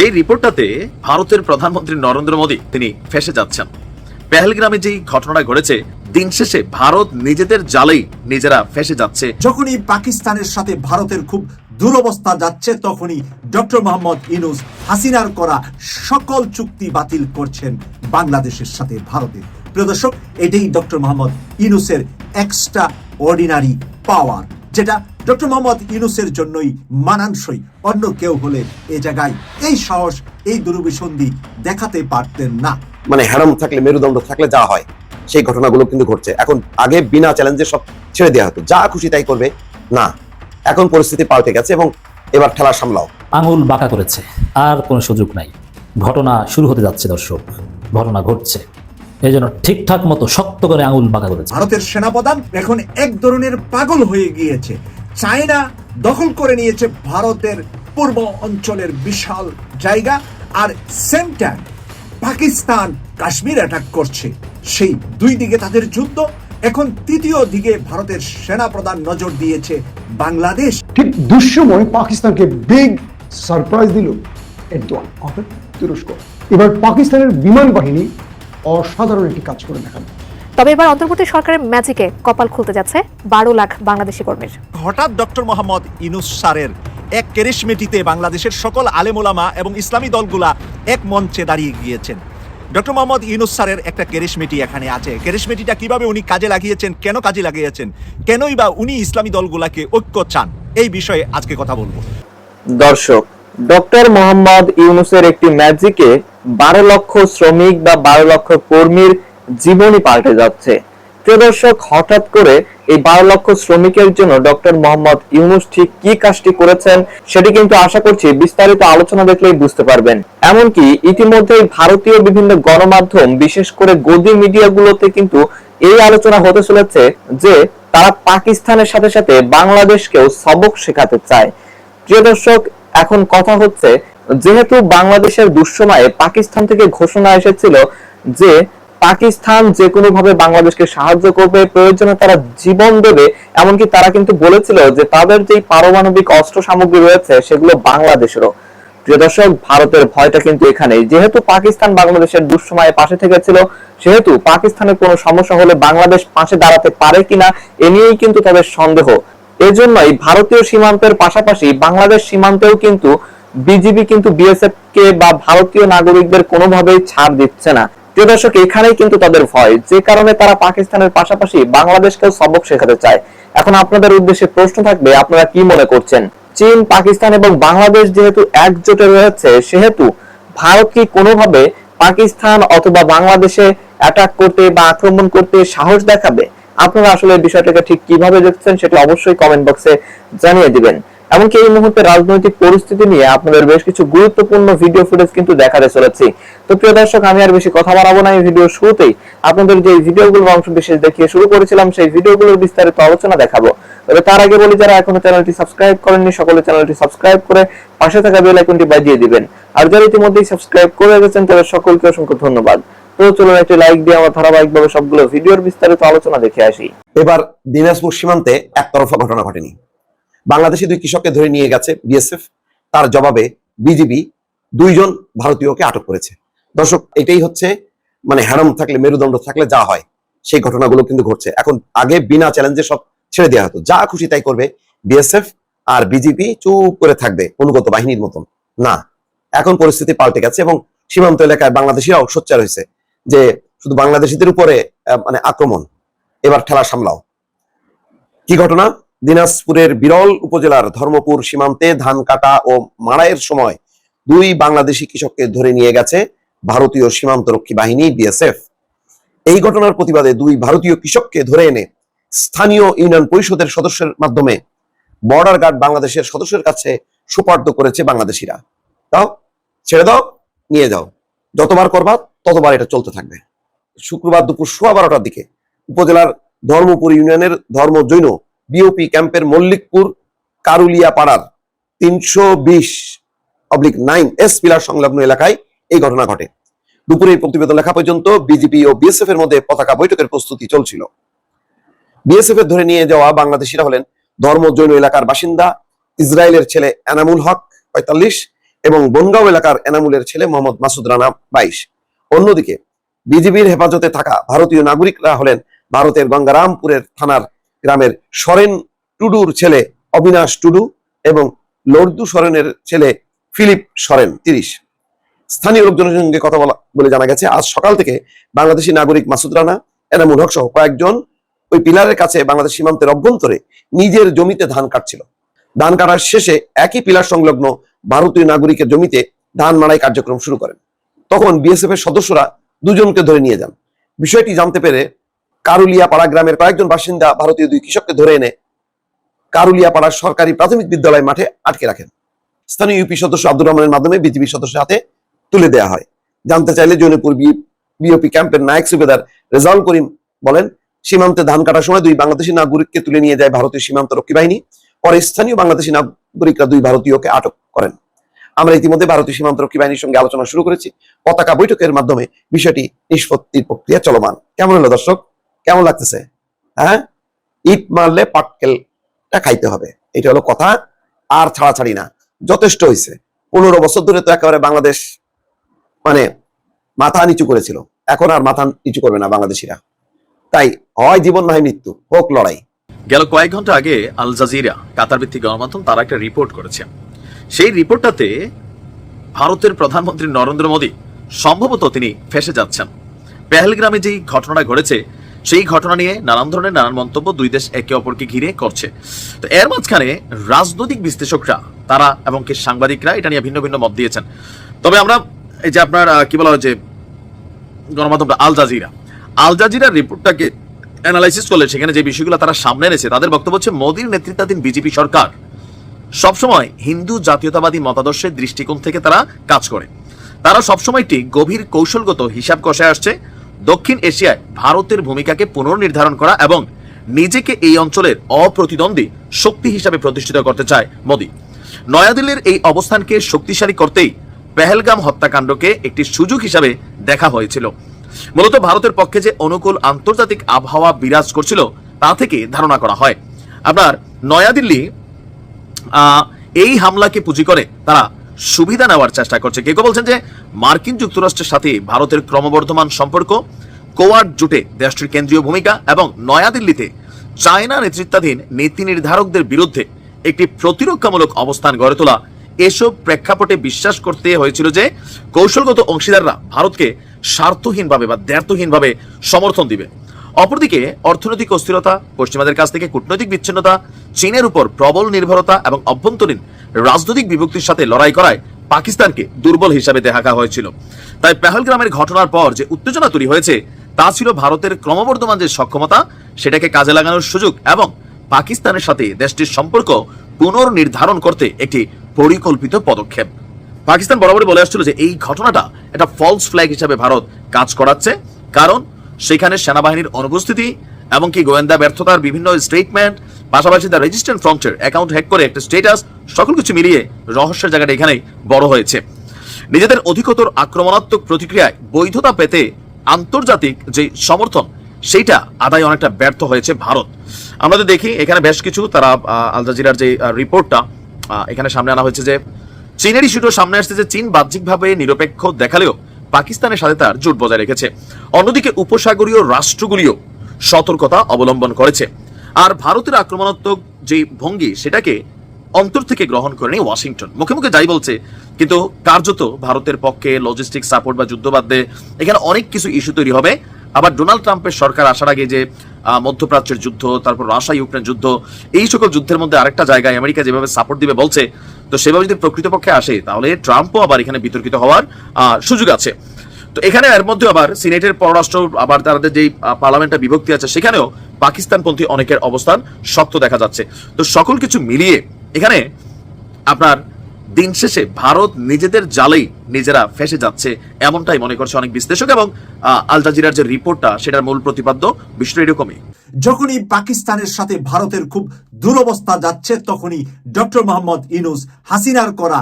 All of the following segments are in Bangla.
সেই রিপোর্টটাতে ভারতের প্রধানমন্ত্রী নরেন্দ্র মোদী, তিনি ফেসে যাচ্ছেন। পেহেলগ্রামে যেই ঘটনা ঘটেছে, দিন শেষে ভারত নিজেদের জালেই নিজেরা ফেসে যাচ্ছে। যখনই পাকিস্তানের সাথে ভারতের খুব দুরবস্থা যাচ্ছে, তখনই ডক্টর মোহাম্মদ ইনুস হাসিনার করা সকল চুক্তি বাতিল করছেন বাংলাদেশের সাথে ভারতের। প্রিয় দর্শক, এটাই ডক্টর মোহাম্মদ ইনুসের এক্সট্রা অর্ডিনারি পাওয়ার যেটা ডক্টর মোহাম্মদ ইনুসের জন্যই মানানসই। অন্য কেউ হলে এ জায়গায় এই সাহস এই দুরবিসন্ধি দেখাতে পারতেন না। মানে হ্যারাম থাকলে মেরুদণ্ড থাকলে যা হয় সেই ঘটনাগুলো কিন্তু ঘটছে। এখন আগে বিনা চ্যালেঞ্জে সব ছেড়ে দেওয়া হতো। যা খুশি তাই করবে। না এখন পরিস্থিতি পাল্টে গেছে এবং এবার খেলা সামলাও। আঙুল বাঁকা করেছে। আর কোনো সুযোগ নাই। ঘটনা শুরু হতে যাচ্ছে দর্শক। ঘটনা ঘটছে। এই জন্য ঠিকঠাক মতো শক্ত করে আঙুল বাঁকা করেছে। ভারতের সেনাপ্রধান এখন এক ধরনের পাগল হয়ে গিয়েছে। চায়না দখল করে নিয়েছে ভারতের পূর্ব অঞ্চলের বিশাল জায়গা আর same time Pakistan Kashmir attack করছে। সেই দুই দিকে তাদের যুদ্ধ, এখন তৃতীয় দিকে ভারতের সেনা প্রধান নজর দিয়েছে বাংলাদেশ। ঠিক দুঃসময় পাকিস্তানকে বিগ সারপ্রাইজ দিল এরদোয়ান তুরস্ক। এবার পাকিস্তানের বিমান বাহিনী অসাধারণ একটি কাজ করে দেখাবে তবে এবার অন্তর্বর্তী সরকারের ম্যাজিকে কপাল খুলতে যাচ্ছে বারো লাখ বাংলাদেশি কর্মীর। হঠাৎ ডক্টর মোহাম্মদ ইনুস সারের এক কেরিশমেটিতে বাংলাদেশের সকল আলেমোলামা এবং ইসলামী দলগুলা এক মঞ্চে দাঁড়িয়ে গিয়েছেন। ডক্টর মোহাম্মদ ইনুস স্যারের একটা কেরিশমেটি এখানে আছে। কেরিশমেটিটা কীভাবে উনি কাজে লাগিয়েছেন কেন কাজে লাগিয়েছেন কেনই বা উনি ইসলামী দলগুলাকে ঐক্য চান এই বিষয়ে আজকে কথা বলব। দর্শক ডক্টর মোহাম্মদ ইউনুসের একটি ম্যাজিকে বারো লক্ষ শ্রমিক বা বারো লক্ষ কর্মীর জীবনই পাল্টে যাচ্ছে। প্রিয় দর্শক, হঠাৎ করে এই বারো লক্ষ শ্রমিকের জন্য ডক্টর মোহাম্মদ ইউনুস ঠিক কি কাজটি করেছেন, সেটি কিন্তু আশা করছি বিস্তারিত আলোচনা দেখলেই বুঝতে পারবেন। এমনকি ইতিমধ্যেই ভারতীয় বিভিন্ন গণমাধ্যম, বিশেষ করে গদি মিডিয়াগুলোতে কিন্তু এই আলোচনা হতে চলেছে যে তারা পাকিস্তানের সাথে সাথে বাংলাদেশকেও সবক শেখাতে চায়। প্রিয় দর্শক, এখন কথা হচ্ছে, যেহেতু বাংলাদেশের দুঃসময়ে পাকিস্তান থেকে ঘোষণা এসেছিল যে পাকিস্তান যে কোনো ভাবে বাংলাদেশকে সাহায্য করবে, প্রয়োজনে তারা জীবন দেবে। এমনকি তারা কিন্তু বলেছিল যে তাদের যে পারমাণবিক অস্ত্র সামগ্রী রয়েছে, সেগুলো বাংলাদেশেরও। প্রিয় দর্শক, ভারতের ভয়টা কিন্তু এখানেই। যেহেতু পাকিস্তান বাংলাদেশের দুঃসময়ে পাশে থেকেছিল, সেহেতু পাকিস্তানের কোনো সমস্যা হলে বাংলাদেশ পাশে দাঁড়াতে পারে কিনা, এ নিয়েই কিন্তু তাদের সন্দেহ। এজন্যই ভারতীয় সীমান্তের পাশাপাশি বাংলাদেশ সীমান্তেও কিন্তু বিজিবি কিন্তু বিএসএফ কে বা ভারতীয় নাগরিকদের কোনোভাবেই ছাড় দিচ্ছে না। প্রিয় দর্শক, এখানেই কিন্তু তাদের ভয়। যে কারণে তারা পাকিস্তানের পাশাপাশি বাংলাদেশকেও সবক শেখাতে চায়। এখন আপনাদের উদ্দেশ্যে প্রশ্ন থাকবে, আপনারা কি মনে করছেন? চীন, পাকিস্তান এবং বাংলাদেশ যেহেতু একজোটে রয়েছে, সেহেতু ভারত কি কোনোভাবে পাকিস্তান অথবা বাংলাদেশে অ্যাটাক করতে বা আক্রমণ করতে সাহস দেখাবে? আপনারা আসলে বিষয়টাকে ঠিক কীভাবে দেখছেন, সেটা অবশ্যই কমেন্ট বক্সে জানিয়ে দিবেন। এমনকি এই মুহূর্তে রাজনৈতিক পরিস্থিতি নিয়ে আপনাদের বেশ কিছু গুরুত্বপূর্ণ ভিডিও ফুটেজ কিন্তু দেখাতে চলেছি। তো প্রিয় দর্শক, আমি আর বেশি কথা বাড়াবো না। এই ভিডিও শুরুতেই আপনাদের যে ভিডিওগুলোর অংশ বিশেষ দেখিয়ে শুরু করেছিলাম, সেই ভিডিওগুলোর বিস্তারিত আলোচনা দেখাবো। তবে তার আগে বলি, যারা এখনও চ্যানেলটি সাবস্ক্রাইব করেননি, সকলে চ্যানেলটি সাবস্ক্রাইব করে পাশে থাকা বেল আইকনটি বাজিয়ে দিবেন। আর যারা ইতিমধ্যেই সাবস্ক্রাইব করে গেছেন তাদের সকলকে অসংখ্য ধন্যবাদ। তো চলুন একটি লাইক দিয়ে আমরা ধারাবাহিকভাবে সবগুলো ভিডিওর বিস্তারিত আলোচনা দেখে আসি। এবার দিনাজপুর সীমান্তে একতরফা ঘটনা ঘটেনি। বাংলাদেশি দুই কৃষককে ধরে নিয়ে গেছে বিএসএফ। তার জবাবে বিজিবি দুইজন ভারতীয়কে আটক করেছে। দর্শক, এটাই হচ্ছে মানে হ্যারাম থাকলে, মেরুদণ্ড থাকলে যা হয়, সেই ঘটনাগুলো কিন্তু ঘটছে। এখন আগে বিনা চ্যালেঞ্জে সব ছেড়ে দেওয়া হতো। যা খুশি তাই করবে বিএসএফ আর বিজিবি চুপ করে থাকবে অনুগত বাহিনীর মতন। না, এখন পরিস্থিতি পাল্টে গেছে এবং সীমান্ত এলাকায় বাংলাদেশিরাও সোচ্চার হয়েছে যে শুধু বাংলাদেশিদের উপরে মানে আক্রমণ, এবার ঠেলা সামলাও। কি ঘটনা? দিনাজপুরের বিরল উপজেলার ধর্মপুর সীমান্তে ধান কাটা ও মাড়াইয়ের সময় দুই বাংলাদেশি কৃষককে ধরে নিয়ে গেছে ভারতীয় সীমান্তরক্ষী বাহিনী, বিএসএফ। এই ঘটনার প্রতিবাদে দুই ভারতীয় কৃষককে ধরে এনে স্থানীয় ইউনিয়ন পরিষদের সদস্যের মাধ্যমে বর্ডার গার্ড বাংলাদেশের সদস্যের কাছে সুপার্দ করেছে বাংলাদেশিরা। দাও, ছেড়ে দাও, নিয়ে যাও। যতবার করবা, ততবার এটা চলতে থাকবে। শুক্রবার দুপুর সোয়া বারোটার দিকে উপজেলার ধর্মপুর ইউনিয়নের ধর্ম জৈন বিওপি ক্যাম্পের মল্লিকপুর কারুলিয়া পাড়ার তিনশো বিশ অবলিক নাইন এস পিলার সংলগ্ন এলাকায় এই ঘটনা ঘটে। দুপুরে এই প্রতিবেদন লেখা পর্যন্ত বিজেপি ও বিএসএফ এর মধ্যে পতাকা বৈঠকের প্রস্তুতি চলছিল। বিএসএফ এর ধরে নিয়ে যাওয়া বাংলাদেশিরা হলেন ধর্ম জৈন এলাকার বাসিন্দা ইসরায়েলের ছেলে এনামুল হক পঁয়তাল্লিশ এবং বনগাঁও এলাকার এনামুলের ছেলে মোহাম্মদ মাসুদ রানা বাইশ। অন্যদিকে বিজিবির হেফাজতে থাকা ভারতীয় নাগরিকরা হলেন ভারতের গঙ্গারামপুরের থানার গ্রামের সরেন টুডুর ছেলে অবিনাশ টুডু এবং লর্দু সরেনের ছেলে ফিলিপ সরেন, তিরিশ। স্থানীয় লোকজনের সঙ্গে কথা বলা বলে জানা গেছে, আজ সকাল থেকে বাংলাদেশি নাগরিক মাসুদ রানা, এনামুল হক সহ কয়েকজন ওই পিলারের কাছে বাংলাদেশ সীমান্তের অভ্যন্তরে নিজের জমিতে ধান কাটছিল। ধান কাটার শেষে একই পিলার সংলগ্ন ভারতীয় নাগরিকের জমিতে ধান মাড়াই কার্যক্রম শুরু করেন। তখন বিএসএফ এর সদস্যরা দুজনকে ধরে নিয়ে যান। বিষয়টি জানতে পেরে কারুলিয়া পাড়া গ্রামের কয়েকজন বাসিন্দা ভারতীয় দুই কৃষককে ধরে এনে কারুলিয়া পাড়ার সরকারি প্রাথমিক বিদ্যালয় মাঠে আটকে রাখেন। স্থানীয় ইউপি সদস্য আব্দুর রহমানের মাধ্যমে বিজিবি সদস্যের হাতে তুলে দেওয়া হয়। জানতে চাইলে জৌনপুর বিওপি ক্যাম্পের নায়ক সুবেদার রেজাউল করিম বলেন, সীমান্তে ধান কাটার সময় দুই বাংলাদেশি নাগরিককে তুলে নিয়ে যায় ভারতীয় সীমান্ত রক্ষী বাহিনী, পরে স্থানীয় বাংলাদেশি নাগরিকরা দুই ভারতীয়কে আটক করেন। আমরা ইতিমধ্যে ভারতীয় সীমান্ত রক্ষী বাহিনীর সঙ্গে আলোচনা শুরু করেছি। পতাকা বৈঠকের মাধ্যমে বিষয়টি নিষ্পত্তির প্রক্রিয়া চলমান। কেমন হলো দর্শক? কেমন লাগতেছে? হ্যাঁ? ইট মারলে পাটকেলটা খাইতে হবে। এটা হলো কথা, আর ছাড়াছাড়ি না। যথেষ্ট হয়েছে পনেরো বছর ধরে তো একেবারে বাংলাদেশ মানে মাথা নিচু করেছিল। এখন আর মাথা নিচু করবে না বাংলাদেশিরা। তাই হয় জীবন নয় মৃত্যু, হোক লড়াই। গেল কয়েক ঘণ্টা আগে আল জাজিরা, কাতার ভিত্তিক গণমাধ্যম, তারা একটা রিপোর্ট করেছে। সেই রিপোর্টটাতে ভারতের প্রধানমন্ত্রী নরেন্দ্র মোদী সম্ভবত তিনি ফেসে যাচ্ছেন। পেহেলগ্রামে যেই ঘটনাটা ঘটেছে সেই ঘটনা নিয়ে নানান ধরনের নানান মন্তব্য দুই দেশ একে অপরকে ঘিরে করছে। তো এর মাঝখানে রাজনৈতিক বিশ্লেষকরা, তারা এবং কি সাংবাদিকরা এটা নিয়ে ভিন্ন ভিন্ন মত দিয়েছেন। তবে আমরা এই যে আপনার কি বলা হয় যে গণমাধ্যমটা, আল জাজিরা। আল জাজিরার রিপোর্টটাকে অ্যানালাইসিস করলে সেখানে যে বিষয়গুলো তারা সামনে এনেছে, তাদের বক্তব্য হচ্ছে মোদীর নেতৃত্বাধীন বিজেপি সরকার। সবসময় হিন্দু জাতীয়তাবাদী মতাদর্শের দৃষ্টিকোণ থেকে তারা কাজ করে। তারা সবসময় একটি গভীর কৌশলগত হিসাব কষে আসছে। দক্ষিণ এশিয়ায় ভারতের ভূমিকাকে পুনর্নির্ধারণ করা এবং নিজেকে এই অঞ্চলের অপ্রতিদ্বন্দ্বী শক্তি হিসাবে প্রতিষ্ঠিত করতে চায় মোদী। নয়াদিল্লির এই অবস্থানকে শক্তিশালী করতেই পেহেলগাম হত্যাকাণ্ডকে একটি সুযোগ হিসাবে দেখা হয়েছিল। মূলত ভারতের পক্ষে যে অনুকূল আন্তর্জাতিক আবহাওয়া বিরাজ করছিল, তা থেকে ধারণা করা হয়। আপনার নয়াদিল্লি এই হামলাকে পুঁজি করে তারা সুবিধা নেওয়ার চেষ্টা করছে। কেউ বলছেন যে, মার্কিন যুক্তরাষ্ট্রের সাথে ভারতের ক্রমবর্ধমান সম্পর্ক, কোয়াড জোটে দেশটির কেন্দ্রীয় ভূমিকা এবং নয়াদিল্লিতে চায়না নেতৃত্বাধীন নীতি নির্ধারকদের বিরুদ্ধে একটি প্রতিরক্ষামূলক অবস্থান গড়ে তোলা। এসব প্রেক্ষাপটে বিশ্বাস করতে হয়েছিল যে, কৌশলগত অংশীদাররা ভারতকে স্বার্থহীনভাবে বা দ্ব্যর্থহীনভাবে সমর্থন দিবে। অপরদিকে, অর্থনৈতিক অস্থিরতা, পশ্চিমাদের কাছ থেকে কূটনৈতিক বিচ্ছিন্নতা, চীনের উপর প্রবল নির্ভরতা এবং অভ্যন্তরীণ রাজনৈতিক বিভক্তির সাথে লড়াই করায় পাকিস্তানকে দুর্বল হিসাবে দেখা হয়েছিল। তাই পেহলগ্রামের ঘটনার পর যে উত্তেজনা তৈরি হয়েছে, তা ছিল ভারতের ক্রমবর্ধমান যে সক্ষমতা, সেটাকে কাজে লাগানোর সুযোগ এবং পাকিস্তানের সাথে দেশটির সম্পর্ক পুনর্নির্ধারণ করতে একটি পরিকল্পিত পদক্ষেপ। পাকিস্তান বরাবরই বলে আসছিল যে এই ঘটনাটা একটা ফলস ফ্ল্যাগ হিসাবে ভারত কাজ করাচ্ছে, কারণ সেখানে সেনাবাহিনীর অনুপস্থিতি এমনকি গোয়েন্দা ব্যর্থতার বিভিন্ন স্টেটমেন্ট পাশাপাশি দ্য রেজিস্ট্যান্ট ফ্রন্টের অ্যাকাউন্ট হ্যাক করে একটা স্টেটাস সকল কিছু মিলিয়ে রহস্যের জায়গাটা এখানেই বড় হয়েছে। নিজেদের অধিকতর আক্রমণাত্মক প্রতিক্রিয়ায় বৈধতা পেতে আন্তর্জাতিক যে সমর্থন, সেইটা আদায় অনেকটা ব্যর্থ হয়েছে ভারত। আমরা তো দেখি, এখানে বেশ কিছু তারা আল জাজিরার যে রিপোর্টটা এখানে সামনে আনা হয়েছে যে, চীনের ইস্যুটা সামনে আসছে যে, চীন বাহ্যিকভাবে নিরপেক্ষ দেখালেও পাকিস্তানের সাথে তার জোট বজায় রেখেছে। অন্যদিকে উপসাগরীয় রাষ্ট্রগুলিও সতর্কতা অবলম্বন করেছে। আর ভারতের আক্রমণাত্মক যে ভঙ্গি, সেটাকে অন্তর থেকে গ্রহণ করেনি ওয়াশিংটন। মুখে মুখে যাই বলছে, কিন্তু কার্যত ভারতের পক্ষে লজিস্টিক সাপোর্ট বা যুদ্ধবাদ্যে এখানে অনেক কিছু ইস্যু তৈরি হবে। আবার ডোনাল্ড ট্রাম্পের সরকার আসার আগে যে মধ্যপ্রাচ্যের যুদ্ধ, তারপর রাশিয়া ইউক্রেন যুদ্ধ, এই সকল যুদ্ধের মধ্যে আরেকটা জায়গায় আমেরিকা যেভাবে সাপোর্ট দিবে বলছে, তো সেভাবে যদি প্রকৃতপক্ষে আসে, তাহলে ট্রাম্পও আবার এখানে বিতর্কিত হওয়ার সুযোগ আছে। তো এখানে এর মধ্যে আবার সিনেটের পররাষ্ট্র, আবার তাদের যে পার্লামেন্টটা বিভক্তি আছে, সেখানেও পাকিস্তানপন্থী অনেকের অবস্থান শক্ত দেখা যাচ্ছে। তো সকল কিছু মিলিয়ে এখানে আপনার দিন শেষে ভারত নিজেদের জালেই নিজেরা ফেসে যাচ্ছে, এমনটাই মনে করছে অনেক বিশ্লেষক এবং আল জাজিরার যে রিপোর্টটা, সেটার মূল প্রতিপাদ্য বিষয়টা এরকমই। যখনই পাকিস্তানের সাথে ভারতের খুব দুরবস্থা যাচ্ছে, তখনই ডক্টর মোহাম্মদ ইনুস হাসিনার করা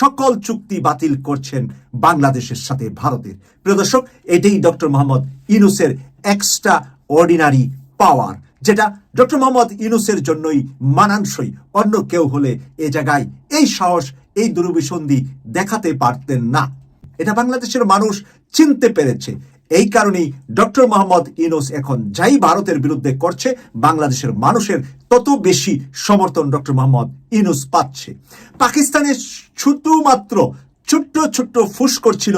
সকল চুক্তি বাতিল করছেন বাংলাদেশের সাথে ভারতের। প্রিয় দর্শক, এটাই ডক্টর মোহাম্মদ ইনুসের এক্সট্রা অর্ডিনারি পাওয়ার যেটা ডক্টর মোহাম্মদ ইউনুসের জন্যই মানানসই। অন্য কেউ হলে এ জায়গায় এই সাহস, এই দুরভিসন্ধি দেখাতে পারতেন না। এটা বাংলাদেশের মানুষ চিনতে পেরেছে। এই কারণেই ডক্টর মোহাম্মদ ইউনুস এখন যাই ভারতের বিরুদ্ধে করছে, বাংলাদেশের মানুষের তত বেশি সমর্থন ডক্টর মোহাম্মদ ইউনুস পাচ্ছে। পাকিস্তানে শুধুমাত্র ছোট্ট ছোট্ট ফুস করছিল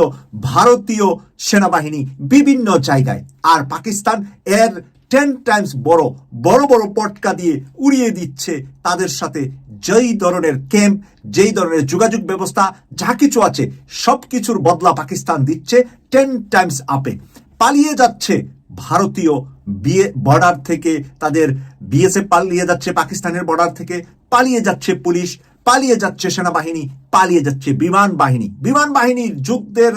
ভারতীয় সেনাবাহিনী বিভিন্ন জায়গায়। আর পাকিস্তান এর টেন টাইমস বড় বড় বড় পটকা দিয়ে উড়িয়ে দিচ্ছে তাদের সাথে যেই ধরনের ক্যাম্প যেই ধরনের যোগাযোগ ব্যবস্থা, যা কিছু আছে সব কিছুর বদলা পাকিস্তান দিচ্ছে টেন টাইমস আপে পালিয়ে যাচ্ছে ভারতীয় বিয়ে বর্ডার থেকে, তাদের বিএসএফ পালিয়ে যাচ্ছে পাকিস্তানের বর্ডার থেকে, পালিয়ে যাচ্ছে পুলিশ, পালিয়ে যাচ্ছে সেনাবাহিনী, পালিয়ে যাচ্ছে বিমান বাহিনী। বিমান বাহিনীর যুদ্ধের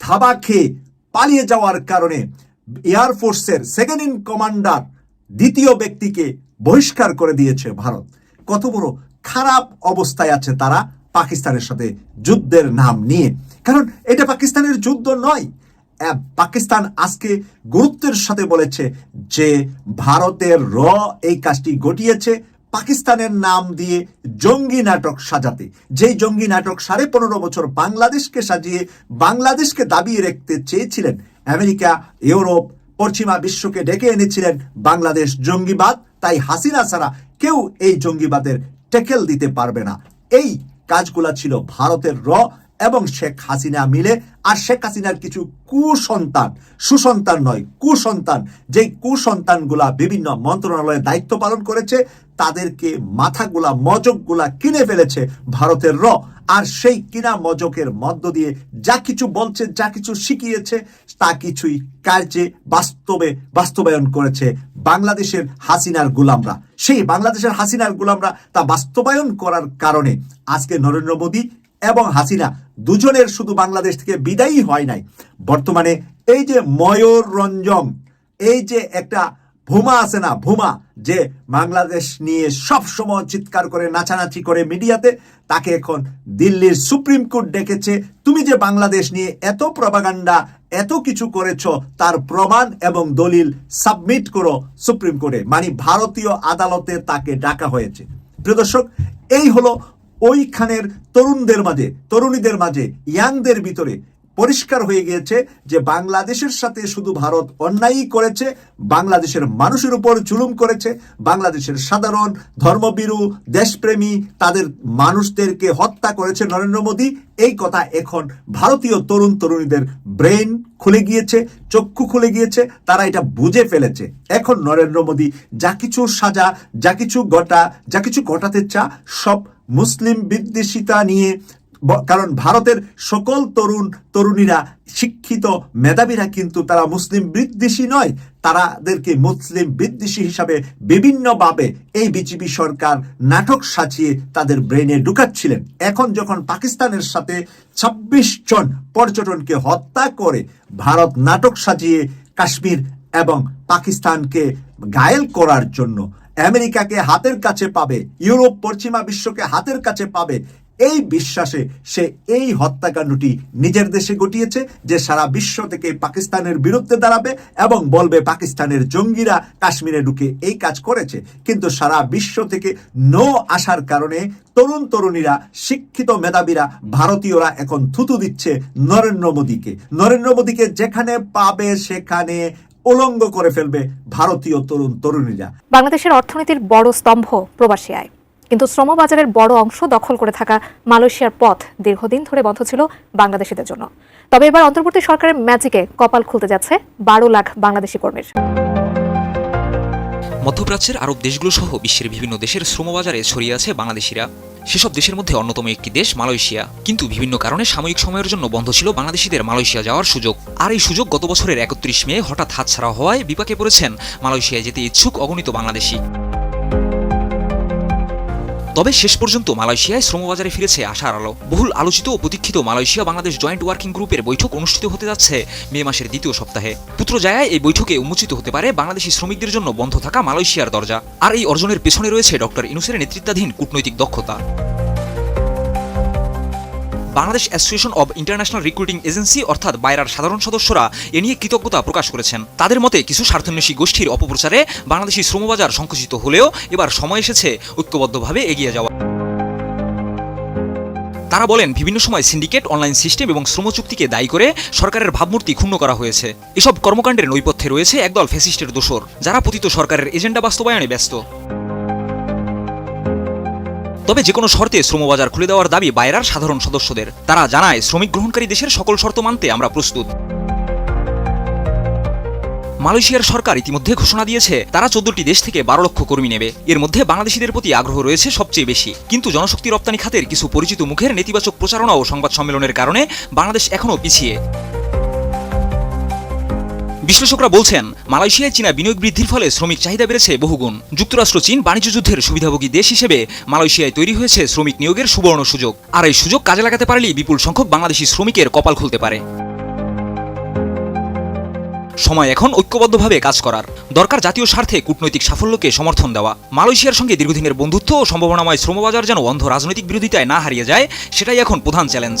থাবা খেয়ে পালিয়ে যাওয়ার কারণে এয়ারফোর্সের সেকেন্ড ইন কমান্ডার দ্বিতীয় ব্যক্তিকে বহিষ্কার করে দিয়েছে ভারত। কত বড় খারাপ অবস্থায় আছে তারা পাকিস্তানের সাথে যুদ্ধের নাম নিয়ে। কারণ এটা পাকিস্তানের যুদ্ধ নয় পাকিস্তান আজকে গুরুত্বের সাথে বলেছে যে ভারতের র এই কাজটি ঘটিয়েছে পাকিস্তানের নাম দিয়ে জঙ্গি নাটক সাজাতে। যেই জঙ্গি নাটক সাড়ে পনেরো বছর বাংলাদেশকে সাজিয়ে বাংলাদেশকে দাবিয়ে রাখতে চেয়েছিলেন আমেরিকা, ইউরোপ, পশ্চিমা বিশ্বকে ডেকে এনেছিলেন বাংলাদেশ জঙ্গিবাদ। তাই হাসিনা ছাড়া কেউ এই জঙ্গিবাদের টেকেল দিতে পারবে না। এই কাজগুলা ছিল ভারতের র এবং শেখ হাসিনা মিলে। আর শেখ হাসিনার কিছু কুসন্তান, সুসন্তান নয়, কুসন্তান। যেই কুসন্তানগুলা বিভিন্ন মন্ত্রণালয়ে দায়িত্ব পালন করেছে, তাদেরকে মাথাগুলা মজকগুলা কিনে ফেলেছে ভারতের র। আর সেই কিনা মজকের মধ্য দিয়ে যা কিছু বলছে, যা কিছু শিখিয়েছে, তা কিছুই কার্যে বাস্তবে বাস্তবায়ন করেছে বাংলাদেশের হাসিনার গুলামরা। সেই বাংলাদেশের হাসিনার গুলামরা তা বাস্তবায়ন করার কারণে আজকে নরেন্দ্র মোদী এবং হাসিনা দুজনের শুধু বাংলাদেশ থেকে বিদায়ী হয় নাই। বর্তমানে এই যে ময়ূর রঞ্জম এই যে একটা ভুমা আছে না, ভুমা, যে বাংলাদেশ নিয়ে সব সময় চিৎকার করে, নাচানাচি করে মিডিয়াতে, তাকে এখন দিল্লির সুপ্রিম কোর্ট ডেকেছে। তুমি যে বাংলাদেশ নিয়ে এত প্রপাগান্ডা এত কিছু করেছ, তার প্রমাণ এবং দলিল সাবমিট করো সুপ্রিম কোর্টে। মানে ভারতীয় আদালতে তাকে ডাকা হয়েছে। প্রিয় দর্শক, এই হলো ওইখানের তরুণদের মাঝে, তরুণীদের মাঝে ইয়াংদের ভিতরে পরিষ্কার হয়ে গিয়েছে যে বাংলাদেশের সাথে শুধু ভারত অন্যায়ই করেছে, বাংলাদেশের মানুষের উপর জুলুম করেছে, বাংলাদেশের সাধারণ ধর্মবিরু দেশপ্রেমী তাদের মানুষদেরকে হত্যা করেছে নরেন্দ্র মোদী। এই কথা এখন ভারতীয় তরুণ তরুণীদের ব্রেন খুলে গিয়েছে, চক্ষু খুলে গিয়েছে, তারা এটা বুঝে ফেলেছে। এখন নরেন্দ্র মোদী যা কিছু সাজা, যা কিছু গটা, যা কিছু ঘটাতে চা, সব মুসলিম বিদ্বেষিতা নিয়ে কারণ ভারতের সকল তরুণ, তরুণীরা, শিক্ষিত মেধাবীরা কিন্তু তারা মুসলিম বিদ্বেষী নয়। তারাদেরকে মুসলিম বিদ্বেষী হিসাবে বিভিন্নভাবে এই বিজেপি সরকার নাটক সাজিয়ে তাদের ব্রেনে ঢুকাচ্ছিলেন। এখন যখন পাকিস্তানের সাথে ছাব্বিশ জন পর্যটনকে হত্যা করে ভারত নাটক সাজিয়ে কাশ্মীর এবং পাকিস্তানকে ঘায়েল করার জন্য আমেরিকাকে হাতের কাছে পাবে, ইউরোপ, পশ্চিমা বিশ্বকে হাতের কাছে পাবে এই বিশ্বাসে সে এই হত্যাকাণ্ডটি নিজের দেশে ঘটিয়েছে, যে সারা বিশ্ব থেকে পাকিস্তানের বিরুদ্ধে দাঁড়াবে এবং বলবে পাকিস্তানের জঙ্গিরা কাশ্মীরে ঢুকে এই কাজ করেছে। কিন্তু সারা বিশ্ব থেকে নো আসার কারণে তরুণ তরুণীরা, শিক্ষিত মেধাবীরা, ভারতীয়রা এখন থুতু দিচ্ছে নরেন্দ্র মোদীকে। নরেন্দ্র মোদীকে যেখানে পাবে সেখানে উলঙ্গ করে ফেলবে ভারতীয় তরুণ তরুণীরা। বাংলাদেশের অর্থনীতির বড় স্তম্ভ প্রবাসী আয়। কিন্তু শ্রমবাজারের বড় অংশ দখল করে থাকা মালয়েশিয়ার পথ দীর্ঘদিন ধরে বন্ধ ছিল বাংলাদেশিদের জন্য। তবে এবার অন্তর্বর্তী সরকারের ম্যাজিকে কপাল খুলতে যাচ্ছে বারো লাখ বাংলাদেশি কর্মীর। মধ্যপ্রাচ্যের আরব দেশগুলো সহ বিশ্বের বিভিন্ন দেশের শ্রমবাজারে ছড়িয়ে আছে বাংলাদেশিরা। সেসব দেশের মধ্যে অন্যতম একটি দেশ মালয়েশিয়া। কিন্তু বিভিন্ন কারণে সাময়িক সময়ের জন্য বন্ধ ছিল বাংলাদেশিদের মালয়েশিয়া যাওয়ার সুযোগ। আর এই সুযোগ গত বছরের একত্রিশ মে হঠাৎ হাতছাড়া হওয়ায় বিপাকে পড়েছেন মালয়েশিয়ায় যেতে ইচ্ছুক অগণিত বাংলাদেশি। তবে শেষ পর্যন্ত মালয়েশিয়ায় শ্রমবাজারে ফিরেছে আশার আলো। বহুল আলোচিত ও প্রতীক্ষিত মালয়েশিয়া বাংলাদেশ জয়েন্ট ওয়ার্কিং গ্রুপের বৈঠক অনুষ্ঠিত হতে যাচ্ছে মে মাসের দ্বিতীয় সপ্তাহে। পুত্র পুত্রজায়ায় এই বৈঠকে উন্মোচিত হতে পারে বাংলাদেশি শ্রমিকদের জন্য বন্ধ থাকা মালয়েশিয়ার দরজা। আর এই অর্জনের পেছনে রয়েছে ডক্টর ইনুসের নেতৃত্বাধীন কূটনৈতিক দক্ষতা। Bangladesh association of international recruiting agency অর্থাৎ বাইরার সাধারণ সদস্যরা এ নিয়ে কৃতজ্ঞতা প্রকাশ করেছেন। তাদের মতে কিছু স্বার্থান্বেষী গোষ্ঠীর অপপ্রচারে বাংলাদেশি শ্রমবাজার সংকুচিত হলেও এবার সময় এসেছে ঐক্যবদ্ধভাবে এগিয়ে যাওয়া। তারা বলেন, বিভিন্ন সময় সিন্ডিকেট, অনলাইন সিস্টেম এবং শ্রম চুক্তিকে দায়ী করে সরকারের ভাবমূর্তি ক্ষুণ্ণ করা হয়েছে। এসব কর্মকাণ্ডের নৈপথ্যে রয়েছে একদল ফ্যাসিস্টের দোষর, যারা পতিত সরকারের এজেন্ডা বাস্তবায়নে ব্যস্ত। তবে যে কোনো শর্তে শ্রমবাজার খুলে দেওয়ার দাবি বাইরার সাধারণ সদস্যদের। তারা জানায়, শ্রমিক গ্রহণকারী দেশের সকল শর্ত মানতে আমরা প্রস্তুত। মালয়েশিয়ার সরকার ইতিমধ্যে ঘোষণা দিয়েছে, তারা চোদ্দটি দেশ থেকে বারো লক্ষ কর্মী নেবে। এর মধ্যে বাংলাদেশিদের প্রতি আগ্রহ রয়েছে সবচেয়ে বেশি। কিন্তু জনশক্তি রপ্তানি খাতের কিছু পরিচিত মুখের নেতিবাচক প্রচারণা ও সংবাদ সম্মেলনের কারণে বাংলাদেশ এখনও পিছিয়ে। বিশ্লেষকরা বলছেন মালয়েশিয়ায় চীনা বিনিয়োগ বৃদ্ধির ফলে শ্রমিক চাহিদা বেড়েছে বহুগুণ। যুক্তরাষ্ট্র, চীন বাণিজ্য যুদ্ধের সুবিধাভোগী দেশ হিসেবে মালয়েশিয়ায় তৈরি হয়েছে শ্রমিক নিয়োগের সুবর্ণ সুযোগ। আর এই সুযোগ কাজে লাগাতে পারলেই বিপুল সংখ্যক বাংলাদেশি শ্রমিকের কপাল খুলতে পারে। সময় এখন ঐক্যবদ্ধভাবে কাজ করার। দরকার জাতীয় স্বার্থে কূটনৈতিক সাফল্যকে সমর্থন দেওয়া। মালয়েশিয়ার সঙ্গে দীর্ঘদিনের বন্ধুত্ব ও সম্ভাবনাময় শ্রমবাজার যেন অন্ধ রাজনৈতিক বিরোধিতায় না হারিয়ে যায়, সেটাই এখন প্রধান চ্যালেঞ্জ।